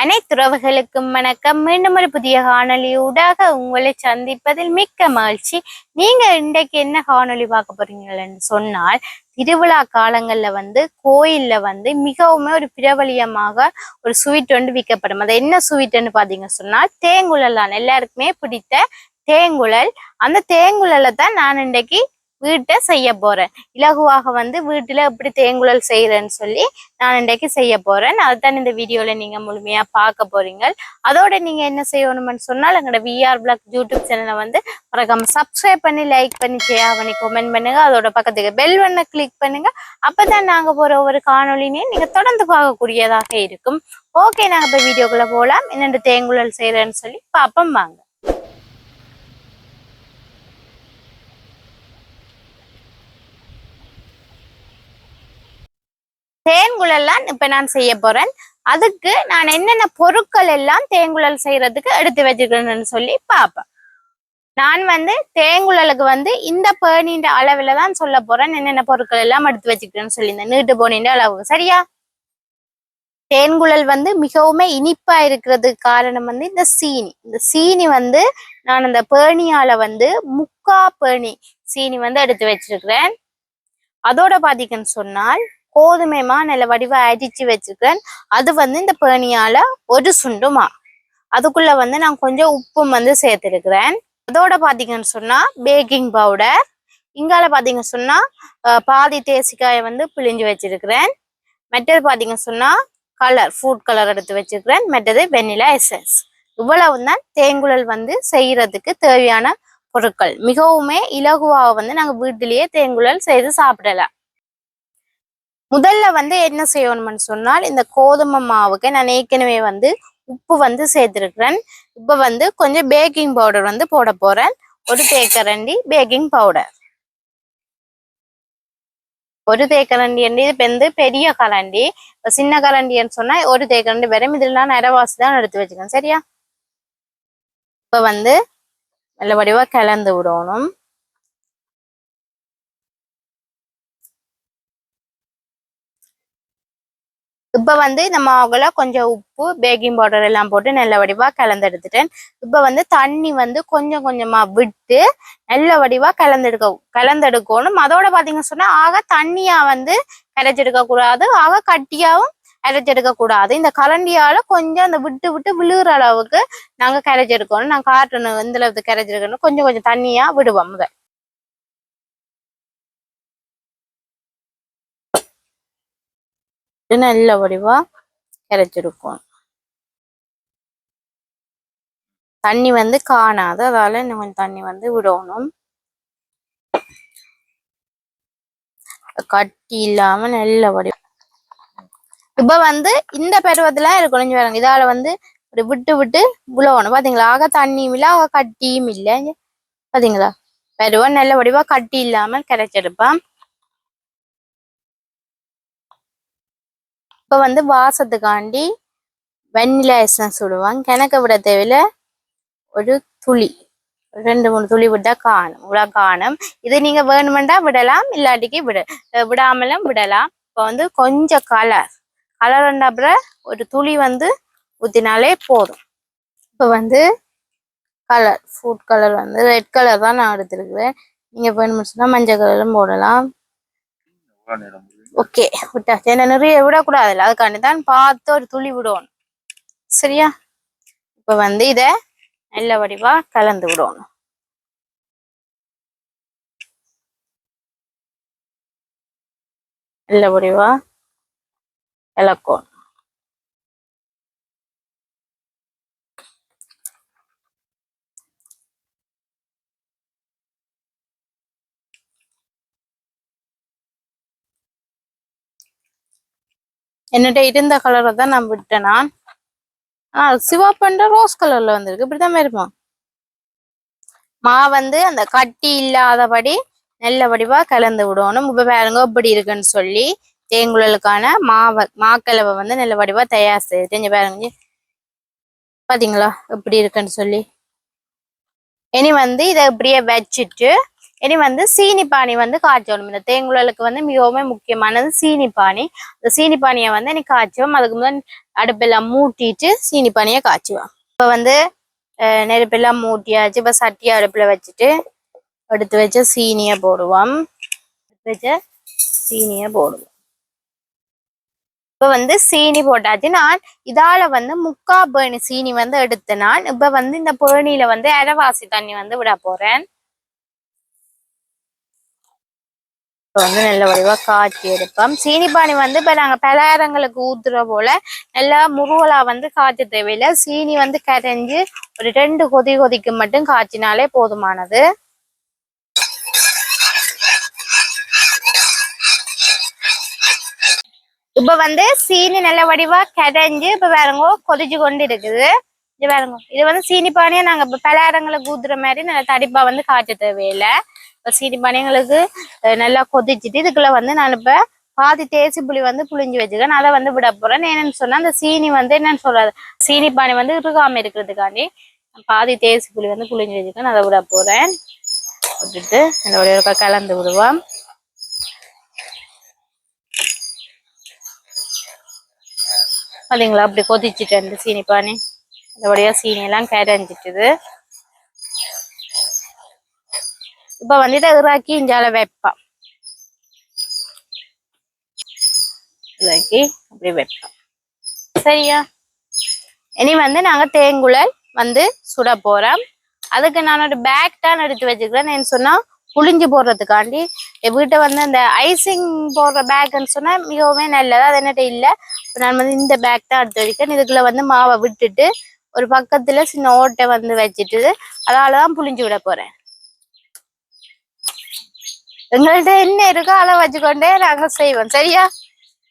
அனைத்துறவுகளுக்கும் வணக்கம். மீண்டும் ஒரு புதிய காணொளி ஊடாக உங்களை சந்திப்பதில் மிக்க மகிழ்ச்சி. நீங்க இன்றைக்கு என்ன காணொளி பார்க்க போறீங்கன்னு சொன்னால் திருவிழா காலங்கள்ல வந்து கோயில்ல வந்து மிகவும் ஒரு பிரபலியமாக ஒரு ஸ்வீட் வந்து விற்கப்படும். அது என்ன ஸ்வீட்னு பாத்தீங்க சொன்னால் தேங்குழல் தான். எல்லாருக்குமே பிடித்த தேங்குழல். அந்த தேங்குழலை தான் நான் இன்றைக்கு வீட்டை செய்ய போறேன். இலகுவாக வந்து வீட்டுல எப்படி தேங்குழல் செய்யறேன்னு சொல்லி நான் இன்றைக்கு செய்ய போறேன். அதுதான் இந்த வீடியோல நீங்க முழுமையா பார்க்க போறீங்க. அதோட நீங்க என்ன செய்யணும்னு சொன்னால் எங்களோட விஆர் பிளாக் யூடியூப் சேனலை வந்து மறக்காம சப்ஸ்கிரைப் பண்ணி லைக் பண்ணி ஷேர் பண்ணி கமெண்ட் பண்ணுங்க. அதோட பக்கத்துக்கு பெல் பண்ண கிளிக் பண்ணுங்க. அப்பதான் நாங்க போற ஒவ்வொரு காணொலினையும் நீங்க தொடர்ந்து பார்க்கக்கூடியதாக இருக்கும். ஓகே நாங்க இப்ப வீடியோக்குள்ள போலாம். என்னென்று தேங்குழல் செய்யறேன்னு சொல்லி பாப்போம் வாங்க. தேன்குழல்லாம் இப்ப நான் செய்ய போறேன். அதுக்கு நான் என்னென்ன பொருட்கள் எல்லாம் தேங்குழல் செய்யறதுக்கு எடுத்து வச்சிருக்கேன்னு சொல்லி பார்ப்பேன் நான் வந்து தேங்குழலுக்கு வந்து இந்த பேணின்ற அளவுல தான் சொல்ல போறேன். என்னென்ன பொருட்கள் எல்லாம் எடுத்து வச்சுக்கிறேன்னு சொல்லி இந்த நீட்டு போனின்ற அளவு. சரியா? தேன்குழல் வந்து மிகவும் இனிப்பா இருக்கிறதுக்கு காரணம் வந்து இந்த சீனி. இந்த சீனி வந்து நான் அந்த பேணியால வந்து முக்கா பேணி சீனி வந்து எடுத்து வச்சிருக்கிறேன். அதோட பாத்தீங்கன்னு சொன்னால் கோதுமைமா நல்ல வடிவா அடிச்சு வச்சிருக்கிறேன் அது வந்து இந்த பேணியால ஒரு சுண்டுமா. அதுக்குள்ள வந்து நான் கொஞ்சம் உப்பும் வந்து சேர்த்துருக்கிறேன். அதோட பாத்தீங்கன்னு சொன்னா பேக்கிங் பவுடர் இங்கால பாத்தீங்க சொன்னா பாதி தேசிக்காயை வந்து பிழிஞ்சு வச்சிருக்கிறேன். மற்றது பாத்தீங்க சொன்னா கலர் ஃபுட் கலர் எடுத்து வச்சிருக்கிறேன். மெட்டது வெண்ணிலா எசன்ஸ் இவ்வளவு தான் தேங்குழல் வந்து செய்யறதுக்கு தேவையான பொருட்கள். மிகவுமே இலகுவாக வந்து நாங்க வீட்டிலேயே தேங்குழல் செய்து சாப்பிடலாம். முதல்ல வந்து என்ன செய்யணும்னு சொன்னால் இந்த கோதுமை மாவுக்கு நான் ஏற்கனவே வந்து உப்பு வந்து சேர்த்துருக்குறேன். இப்போ வந்து கொஞ்சம் பேக்கிங் பவுடர் வந்து போட போறேன். ஒரு தேக்கரண்டி பேக்கிங் பவுடர் ஒரு தேக்கரண்டி இது வந்து பெரிய கரண்டி இப்போ சின்ன கரண்டின்னு சொன்னால் ஒரு தேக்கரண்டி வரும். இதெல்லாம் நிறவாசி தான் எடுத்து வச்சுக்கேன் சரியா? இப்போ வந்து நல்ல வடிவா கலந்து விடணும். இப்போ வந்து இந்த மாவுல கொஞ்சம் உப்பு பேக்கிங் பவுடர் எல்லாம் போட்டு நல்ல வடிவாக கலந்தெடுத்துட்டேன் இப்போ வந்து தண்ணி வந்து கொஞ்சம் கொஞ்சமாக விட்டு நல்ல வடிவாக கலந்தெடுக்க கலந்தெடுக்கணும். அதோட பார்த்தீங்கன்னு சொன்னால் ஆக தண்ணியாக வந்து கரைச்செடுக்க கூடாது ஆக கட்டியாகவும் கரைச்செடுக்க கூடாது. இந்த கரண்டியால கொஞ்சம் அந்த விட்டு விட்டு விழுகிற அளவுக்கு நாங்கள் கரைச்செடுக்கணும். நாங்கள் காட்டணும் எந்த அளவுக்கு கரைச்செடுக்கணும். கொஞ்சம் கொஞ்சம் தண்ணியாக விடுவோம் முதல். நல்ல வடிவா கரைச்சிருக்கும் தண்ணி வந்து காணாது. அதால இன்னும் கொஞ்சம் தண்ணி வந்து விடணும். கட்டி இல்லாம நல்ல வடிவம் இப்ப வந்து இந்த பருவத்துல இருக்கணும் இங்க பாருங்க. இதால வந்து இப்படி விட்டு விட்டு விழணும். பாத்தீங்களா? ஆக தண்ணியும் இல்ல ஆக கட்டியும் இல்ல. பாத்தீங்களா? பருவம் நல்ல வடிவா கட்டி இல்லாம கரைச்செடுப்பான் இப்ப வந்து வாசத்துக்காண்டி வெண்ணிலா எசன்ஸ் விடுவாங்க கிணக்க விட தேவையில்ல. ஒரு துளி. ரெண்டு மூணு துளி விட்டா காணும். இவ்வளோ காணும். இது நீங்க வேணுமெண்டா விடலாம். இல்லாட்டிக்கு விட விடாமலும் விடலாம். இப்போ வந்து கொஞ்சம் கலர் கலர் அப்புறம் ஒரு துளி வந்து ஊற்றினாலே போதும். இப்போ வந்து கலர் ஃபுட் கலர் வந்து ரெட் கலர் தான் நான் எடுத்துருக்குறேன். நீங்க வேணும்னு சொன்னால் மஞ்சள் கலரும் போடலாம். ஓகே விட்டாச்சு என்ன நிறைய விடக்கூடாதுல்ல அதுக்காண்டி தான் பார்த்து ஒரு துளி விடணும். சரியா? இப்ப வந்து இத நல்ல வடிவா கலந்து விடணும். நல்ல வடிவா இலக்கணும் என்னட்ட இருந்த கலரை தான் நான் விட்டேன் நான். ஆ சிவப்பண்ட ரோஸ் கலர்ல வந்திருக்கு. இப்படிதான் இருப்போம் மா வந்து அந்த கட்டி இல்லாதபடி நல்ல வடிவா கலந்து விடணும். இப்ப பாருங்க இப்படி இருக்குன்னு சொல்லி தேங்குழலுக்கான மாவை மாக்கலவை வந்து நல்ல வடிவா தயார் செய்து இங்க பாருங்க. பாத்தீங்களா? எப்படி இருக்குன்னு சொல்லி. இனி வந்து இதை இப்படியே வச்சுட்டு இனி வந்து சீனி பானி வந்து காய்ச்சணும். இந்த தேங்குழலுக்கு வந்து மிகவும் முக்கியமானது சீனி பானி. இந்த சீனி பானியை வந்து இனி காய்ச்சுவோம். அதுக்கு முதல் அடுப்பெல்லாம் மூட்டிட்டு சீனி பானியை காய்ச்சுவோம். இப்போ வந்து நெருப்பெல்லாம் மூட்டியாச்சு. இப்போ சட்டியை அடுப்புல வச்சுட்டு எடுத்து வச்ச சீனியை போடுவோம். எடுத்து வச்ச சீனியை போடுவோம். இப்ப வந்து சீனி போட்டாச்சு. நான் இதால வந்து முக்கா பேணி சீனி வந்து எடுத்து நான் இப்ப வந்து இந்த பேணியில வந்து அரைவாசி தண்ணி வந்து விட போறேன். இப்போ வந்து நல்ல வடிவா காய்ச்சி எடுப்போம். சீனி பானி வந்து இப்ப நாங்க பலகாரங்களுக்கு ஊத்துற போல நல்லா முருகலாக வந்து காய்ச்ச தேவையில்லை. சீனி வந்து கரைஞ்சி ஒரு ரெண்டு கொதி கொதிக்கு மட்டும் காய்ச்சினாலே போதுமானது. இப்போ வந்து சீனி நல்ல வடிவா கரைஞ்சி இப்ப வேறங்கோ கொதிச்சு கொண்டு இருக்குது இது வேறங்கோ இது வந்து சீனி பானையை நாங்க பலாரங்களுக்கு பலகாரங்களுக்கு ஊத்துற மாதிரி நல்ல தடிப்பா வந்து காய்ச்ச தேவையில்லை. சீனி பானைங்களுக்கு நல்லா கொதிச்சுட்டு இதுக்குள்ள வந்து நான் இப்ப பாதி தேசி புளி வந்து புளிஞ்சு வச்சுக்கேன் அதை வந்து விட போறேன். என்னன்னு சொன்னா அந்த சீனி வந்து என்னன்னு சொல்றது சீனி பானை வந்து இருக்காம இருக்கிறதுக்காண்டி பாதி தேசி புளி வந்து புளிஞ்சு வச்சுக்கேன் அதை விட போறேன். விட்டுட்டு என்னோட ஒருக்கா கலந்து விடுவோம். பாத்தீங்களா? அப்படி கொதிச்சுட்டு அந்த சீனி பானை. வழியா சீனி எல்லாம் கரைஞ்சிட்டுது. இப்ப வந்து இதை இறாக்கி இஞ்சால வைப்பான் இதாக்கி அப்படி வைப்போம் சரியா இனி வந்து நாங்க தேங்குழல் வந்து சுட போறோம் அதுக்கு நான் ஒரு பேக் தான் எடுத்து வச்சுக்கிறேன் என்ன சொன்னா புளிஞ்சு போடுறதுக்காண்டி என் வீட்டை வந்து அந்த ஐசிங் போடுற பேக்னு சொன்னா மிகவும் நல்லது அது என்னட்ட இல்லை நான் வந்து இந்த பேக் தான் எடுத்து வச்சுக்கிறேன் இதுக்குள்ள வந்து மாவை விட்டுட்டு ஒரு பக்கத்துல சின்ன ஓட்டை வந்து வச்சுட்டு அதாலதான் புளிஞ்சு விட போறேன் எங்கள்கிட்ட என்ன இருக்கோ அதை வச்சுக்கொண்டே நாங்க செய்வோம். சரியா?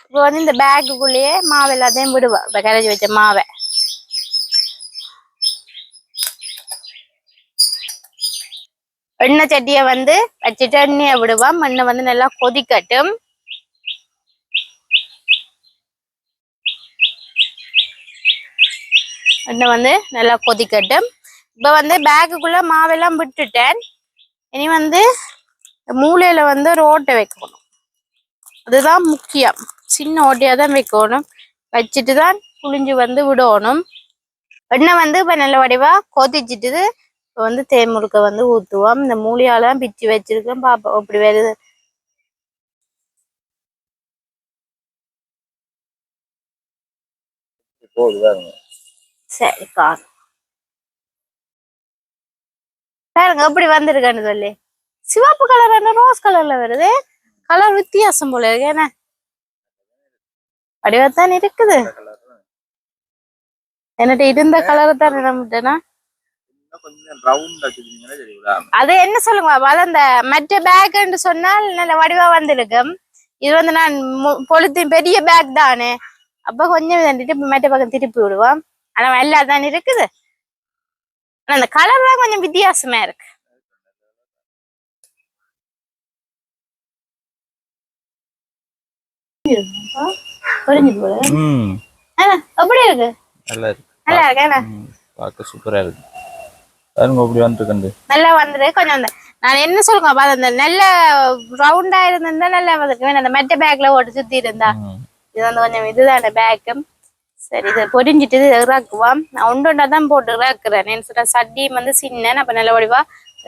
இப்போ வந்து இந்த பேக்குக்குள்ளேயே மாவு எல்லாத்தையும் விடுவோம். இப்போ கரைச்சி வச்ச மாவை. எண்ணெய் சட்டியை வந்து வச்சுட்டு எண்ணெயை விடுவோம். எண்ணெய் வந்து நல்லா கொதிக்கட்டும். எண்ணெய் வந்து நல்லா கொதிக்கட்டும். இப்போ வந்து பேக்குக்குள்ளே மாவெல்லாம் விட்டுட்டேன். இனி வந்து மூலையில வந்து ஒரு ஓட்டை வைக்கணும். அதுதான் முக்கியம். சின்ன ஓட்டையா தான் வைக்கணும். வச்சுட்டு தான் புளிஞ்சு வந்து விடணும். எண்ணெய் வந்து இப்போ நல்ல வடிவா கொதிச்சிட்டுது. இப்போ வந்து தேமுருக்க வந்து ஊற்றுவோம் இந்த மூலியால தான் பிச்சு வச்சிருக்கேன் பாப்பா அப்படி வருது. போகுது பாருங்க சரி காணும் பாருங்க எப்படி வந்திருக்கேன்னு சொல்லி. சிவப்பு கலர் என்ன ரோஸ் கலர்ல வருது? கலர் வித்தியாசம் போல இருக்கு. என்ன? வடிவத்தான் இருக்குது. என்னட்ட இருந்த கலர் தான் சரிங்களா? அது என்ன சொல்லுங்க அதாவது அந்த மற்ற பேக்ன்னு சொன்னால் நல்ல வடிவா வந்திருக்கும். இது வந்து நான் மு- பொழுது பெரிய பேக் தானே. அப்ப கொஞ்சம் தண்டிட்டு மற்ற பக்கம் திருப்பி விடுவோம். ஆனா எல்லா தான் இருக்குது. ஆனா அந்த கலர் தான் கொஞ்சம் வித்தியாசமா இருக்கு. போல. ம். எப்படி இருக்கு. நல்லா இருக்கு. நல்லா இருக்கு என்ன? ம், பார்க்க சூப்பரா இருக்கு. பாருங்க அப்படி வந்துருக்கண்டு நல்லா வந்துரு கொஞ்சம் வந்து நான் என்ன சொல்லுங்க அப்ப அந்த நல்ல ரவுண்டா இருந்திருந்தா நல்லா வந்துருக்கு. அந்த மெட்ட பேக்ல ஓட்டு சுத்தி இருந்தா. இது வந்து கொஞ்சம் இதுதான பேக்கும் சரி இதை பொரிஞ்சிட்டு இது இறக்குவோம். நான் தான் போட்டு இறக்குறேன். என்ன சொல்ற சட்டியும் வந்து சின்ன அப்ப நல்ல வடிவா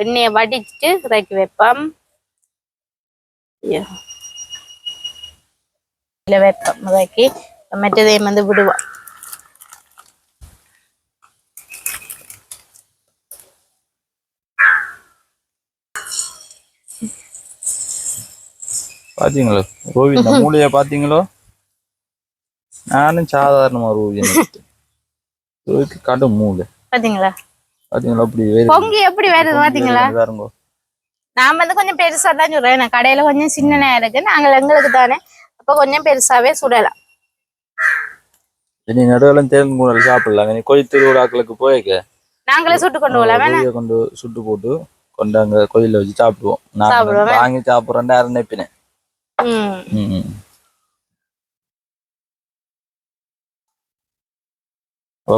எண்ணெயை வடிச்சிட்டு இறக்கி வைப்போம். ஐயோ. இதுல வைப்போம் இறக்கி மற்றதையும் வந்து விடுவோம் பாத்தீங்களோ ரோவி இந்த மூலைய பாத்தீங்களோ நானும் சாதாரணமா ரோவி ரோவிக்கு கடும் மூளை பாத்தீங்களா பாத்தீங்களா அப்படி வேறு பொங்கி எப்படி வருது பாத்தீங்களா பாருங்க நான் வந்து கொஞ்சம் பெருசா தான் சொல்றேன் கடையில கொஞ்சம் சின்னனா இருக்கு நாங்கள் எங்களுக்கு தானே அப்ப கொஞ்சம் பெருசாவே சுடலாம். இனி நடுவில் தேர்ந்து கூட சாப்பிடலாம். நீ கோயில் திருவிழாக்களுக்கு போயிருக்க நாங்களே சுட்டு கொண்டு போகலாம். கொண்டு சுட்டு போட்டு கொண்டு அங்க கோயில்ல வச்சு சாப்பிடுவோம். நான். வாங்கி சாப்பிட்றேன் யாரும் நினைப்பினேன்.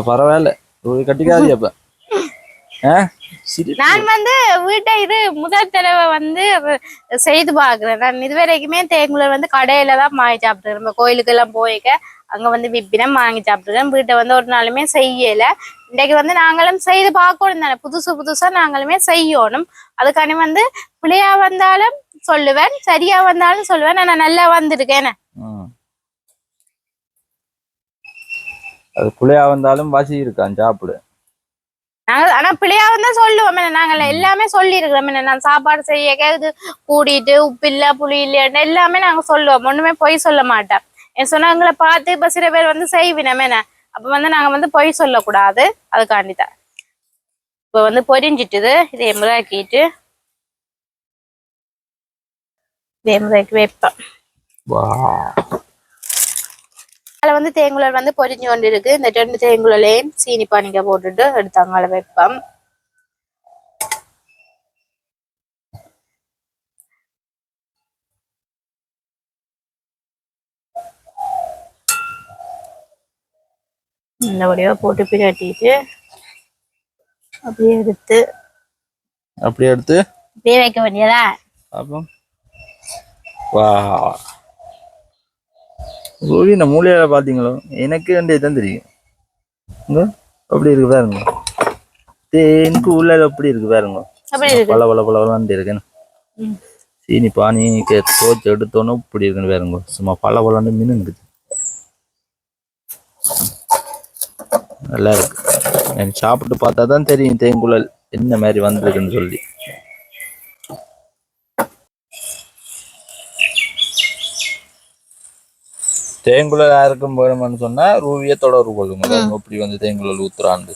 பரவாயில்ல. ரோவி கட்டிக்காது அப்ப. நான் வந்து வீட்டை இது முதல் தடவை வந்து செய்து பாக்குறேன் நான் இது வரைக்குமே தேங்குழல் வந்து கடையில தான் வாங்கி சாப்பிட்டுருக்கேன் நம்ம கோயிலுக்கு எல்லாம் போய்க்க அங்க வந்து விப்பினம் வாங்கி சாப்பிட்டுருக்கேன் வீட்டை வந்து ஒரு நாளுமே செய்யல. இன்னைக்கு வந்து நாங்களும் செய்து பார்க்கணும் தானே. புதுசு புதுசா நாங்களுமே செய்யணும். அதுக்காண்டி வந்து பிள்ளையா வந்தாலும் சொல்லுவேன் சரியா வந்தாலும் சொல்லுவேன். நான் நல்லா வந்திருக்கேன். அது புள்ளையா வந்தாலும் வாசி இருக்கான் சாப்பிடு. நாங்க ஆனா பிள்ளையா வந்து சொல்லுவோம். நாங்க எல்லாமே சொல்லி இருக்கிறோம் நான் சாப்பாடு செய்ய கேது கூடிட்டு உப்பு இல்ல புளி இல்லைன்னு எல்லாமே நாங்க சொல்லுவோம். ஒண்ணுமே பொய் சொல்ல மாட்டேன் என் சொன்னாங்களை பார்த்து இப்ப சில பேர் வந்து செய்வினோம் அப்ப வந்து நாங்க வந்து பொய் சொல்லக்கூடாது. அதுக்காண்டி தான் இப்ப வந்து பொரிஞ்சிட்டுது. இதை முறையாக்கிட்டு இதை முறைக்கு வைப்பேன் அதில் வந்து தேங்குழல் வந்து பொரிஞ்சு கொண்டு இருக்கு இந்த ரெண்டு தேங்குழலையும் சீனி பானிக்க போட்டுட்டு எடுத்தாங்க அதில் வைப்பேன் இந்த வடிவா போட்டு பிரட்டிட்டு அப்படியே எடுத்து அப்படியே எடுத்து அப்படியே வைக்க வேண்டியதா? பார்ப்போம் வா இந்த மூலையில பாத்தீங்களோ எனக்கு வந்து இதான் தெரியும். அப்படி இருக்கு பாருங்க. தேனுக்கு உள்ள எப்படி இருக்கு பாருங்க. அப்படி இருக்கு. பல பல பல பலன்னு இருக்குன்னு. சீனி பானி தோச்சு எடுத்தோன்னே இப்படி இருக்குன்னு பாருங்க. சும்மா பல பலன்னு மினுங்குது நல்லா இருக்கு. எனக்கு சாப்பிட்டு பார்த்தா தான் தெரியும் தேங்குழல் என்ன மாதிரி வந்திருக்குன்னு சொல்லி. தேங்குழல் யாருக்கும் வேணும்னு சொன்னா ரூவிய தொடர்பு கொள்ளுங்க பாருங்க இப்படி வந்து தேங்குழல் ஊத்துறாண்டு.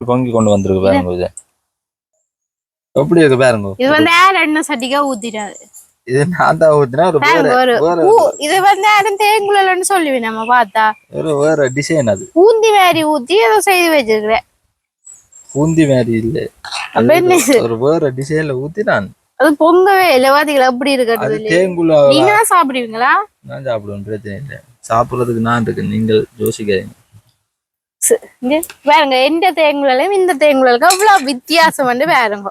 பொங்கி கொண்டு வந்திருக்கு பாருங்க இது. எப்படி இருக்கு பாருங்க. இது வந்து ஏர் எண்ணெய் சட்டிக்கா ஊத்திட்டாரு? இது நான் தான் ஊத்துனா ஒரு வேற இது வந்து யாரும் தேங்குழல்னு சொல்லுவேன் நம்ம பார்த்தா. ஒரு வேற டிசைன் அது. பூந்தி மாதிரி ஊத்தி ஏதோ செய்து வச்சிருக்கிறேன். பூந்தி மாதிரி இல்ல? ஒரு வேற டிசைன்ல ஊத்தி நான் அது பொங்கவே இல்லை பாத்தீங்களா எப்படி இருக்கிறது அது தேங்குழா நீங்க தான் சாப்பிடுவீங்களா? நான் சாப்பிடுவேன் பிரச்சனை இல்லை. சாப்பிடுறதுக்கு நான் இருக்கு நீங்கள் யோசிக்காதீங்க. பாருங்க எந்த தேங்குழலும் இந்த தேங்குழலுக்கு அவ்வளவு வித்தியாசம் வந்து பாருங்க.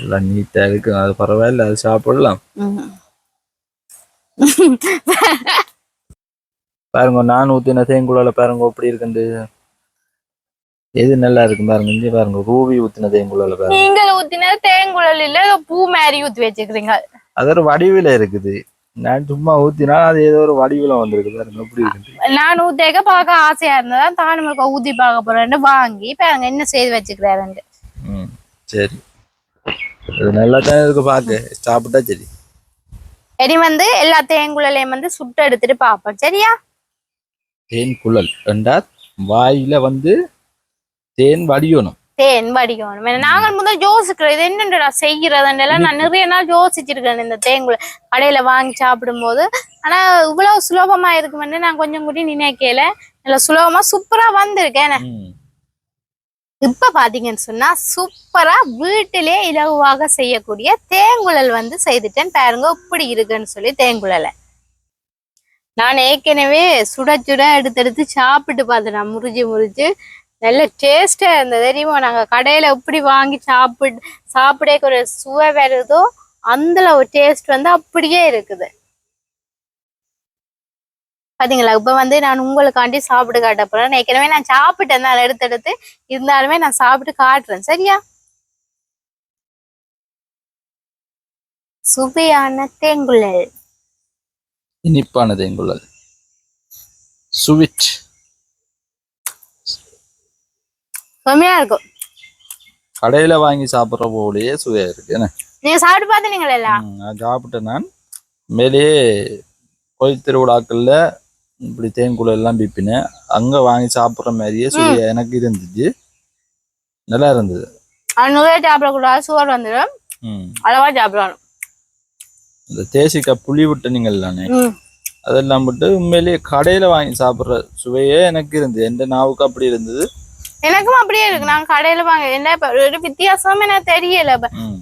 எல்லாம் நீட்டா இருக்கு. அது பரவாயில்ல அது சாப்பிடலாம். பாருங்க நான் ஊத்தின தேங்குழால பாருங்க எப்படி இருக்குண்டு எது நல்லா இருக்கு பாருங்க இங்க பாருங்க ரூபி ஊத்தின தேங்குழால பாருங்க. நீங்கள் ஊத்தின தேங்குழல் இல்ல ஏதோ பூ மாதிரி ஊத்தி வச்சிருக்கீங்க அது ஒரு வடிவில இருக்குது. நான் சும்மா ஊத்தினா அது ஏதோ ஒரு வடிவில வந்திருக்கு பாருங்க எப்படி இருக்கு நான் ஊத்தேக்க பார்க்க ஆசையா இருந்ததா தானுமலுக்கு ஊத்தி பார்க்க போறேன்னு வாங்கி பாருங்க என்ன செய்து வச்சுக்கிறாருன்ட்டு. ம் சரி. அது நல்லா தான் இருக்கு பாக்க சாப்பிட்டா சரி. இனி வந்து எல்லா தேங்குழலையும் வந்து சுட்டு எடுத்துட்டு பார்ப்போம் சரியா? தேன் குழல் என்றா வாயில வந்து தேன் வடியணும். தேன் வடிக்கணும் நாங்கள் முதல் யோசிக்கிறோம் இது என்னன்றா செய்யறதுன்றலாம் நான் நிறைய நாள் யோசிச்சிருக்கேன் இந்த தேங்குழல் கடையில வாங்கி சாப்பிடும்போது. ஆனா இவ்வளவு சுலபமா இருக்குமென்னு நான் கொஞ்சம் கூட நினைக்கல. நல்ல சுலபமா சூப்பரா வந்திருக்கேன். இப்ப பாத்தீங்கன்னு சொன்னா சூப்பரா வீட்டிலே இலகுவாக செய்யக்கூடிய தேங்குழல் வந்து செய்துட்டேன். பாருங்க இப்படி இருக்குன்னு சொல்லி தேங்குழலை நான் ஏற்கனவே சுட சுட எடுத்து எடுத்து சாப்பிட்டு பார்த்தேன் முறிஞ்சு முறிஞ்சு நல்ல டேஸ்டா இருந்தது. தெரியுமா? நாங்க கடையில எப்படி வாங்கி சாப்பிட் சாப்பிடே ஒரு சுவை வருதோ அந்த ஒரு டேஸ்ட் வந்து அப்படியே இருக்குது. பாத்தீங்களா? இப்ப வந்து நான் உங்களுக்காண்டி சாப்பிட்டு காட்ட போறேன். ஏற்கனவே நான் சாப்பிட்டேன். தான் எடுத்து எடுத்து இருந்தாலுமே நான் சாப்பிட்டு காட்டுறேன். சரியா? சுவையான தேங்குழல் இனிப்பான தேங்குழல் சுவிட் செம்மையா இருக்கும். கடையில வாங்கி சாப்பிடுற போலயே சுவையா இருக்கு. என்ன? நீங்க சாப்பிட்டு பாத்தீங்களா ம், நான் சாப்பிட்டேன் நான். மேலேயே கோயில் திருவிழாக்கள்ல இப்படி தேன்குழல் எல்லாம் பிப்பினேன் அங்க வாங்கி சாப்பிடுற மாதிரியே சுவையா எனக்கு இருந்துச்சு. நல்லா இருந்தது. நிறைய சாப்பிடக்கூடாது சுகர் வந்துடும் அளவா சாப்பிடணும். இந்த தேசிக்காய் புளி விட்டனீங்கள் தானே? அதெல்லாம் விட்டு உண்மையிலேயே கடையில வாங்கி சாப்பிடுற சுவையே எனக்கு இருந்தது. எந்த நாவுக்கு அப்படி இருந்தது. எனக்கும் அப்படியே இருக்கு. நான் கடையில வாங்க என்ன இப்ப ஒரு வித்தியாசமே எனக்கு தெரியல.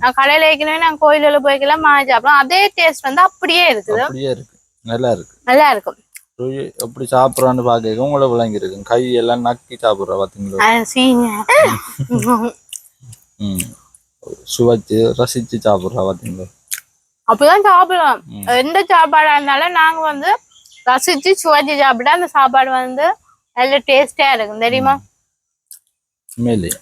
நான் கடையில ஏற்கனவே நான் கோயிலுல போய்க்கெல்லாம் வாங்கி சாப்பிடுவோம் அதே டேஸ்ட் வந்து அப்படியே இருக்குது. அப்படியே இருக்கு. நல்லா இருக்கு. நல்லா இருக்கும் எப்படி சாப்பிட்றான்னு பார்க்க உங்களை விளங்கி இருக்கும் கை எல்லாம் நக்கி சாப்பிட்றா ம். சுவைச்சு ரசிச்சு சாப்பிட்றா பார்த்தீங்களா அப்படிதான் சாப்பிடுவோம். எந்த சாப்பாடா இருந்தாலும் நாங்க வந்து ரசிச்சு சுவைச்சு சாப்பிட்டா அந்த சாப்பாடு வந்து நல்ல டேஸ்டா இருக்கும். தெரியுமா? உண்மையிலேயே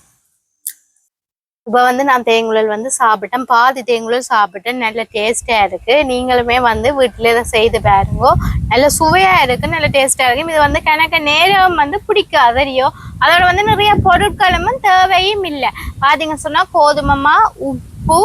இப்ப வந்து நான் தேங்குழல் வந்து சாப்பிட்டேன். பாதி தேங்குழல் சாப்பிட்டேன். நல்ல டேஸ்டா இருக்கு. நீங்களுமே வந்து வீட்டுல இதை செய்து பாருங்க. நல்ல சுவையா இருக்கு. நல்ல டேஸ்டா இருக்கு. இது வந்து கணக்க நேரம் வந்து பிடிக்காது அதறியோ அதோட வந்து நிறைய பொருட்களும் தேவையும் இல்லை. பாத்தீங்க சொன்னா கோதுமமா உப்பு.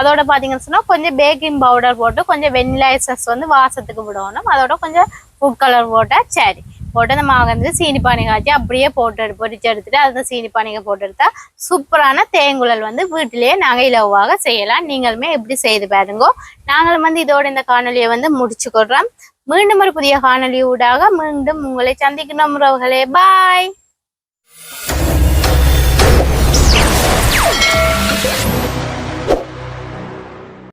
அதோட பாத்தீங்கன்னு சொன்னா கொஞ்சம் பேக்கிங் பவுடர் போட்டு கொஞ்சம் வெண்ணிலா எசன்ஸ் வந்து வாசத்துக்கு விடணும். அதோட கொஞ்சம் ஃபுட் கலர் போட்டா சரி. போட்டு அந்த மாவு வந்து சீனி பானை காய்ச்சி அப்படியே போட்டு எடு- பொரிச்சு எடுத்துட்டு அந்த சீனி பானைக்கு போட்டு எடுத்தா சூப்பரான தேங்குழல் வந்து வீட்டிலேயே நாங்கள் இலவாக செய்யலாம். நீங்களுமே எப்படி செய்து பாருங்க. நாங்களும் வந்து இதோட இந்த காணொலியை வந்து முடிச்சுக்கொள்றோம். மீண்டும் ஒரு புதிய காணொலி ஊடாக மீண்டும் உங்களை சந்திக்கணும் உறவுகளே. பாய்.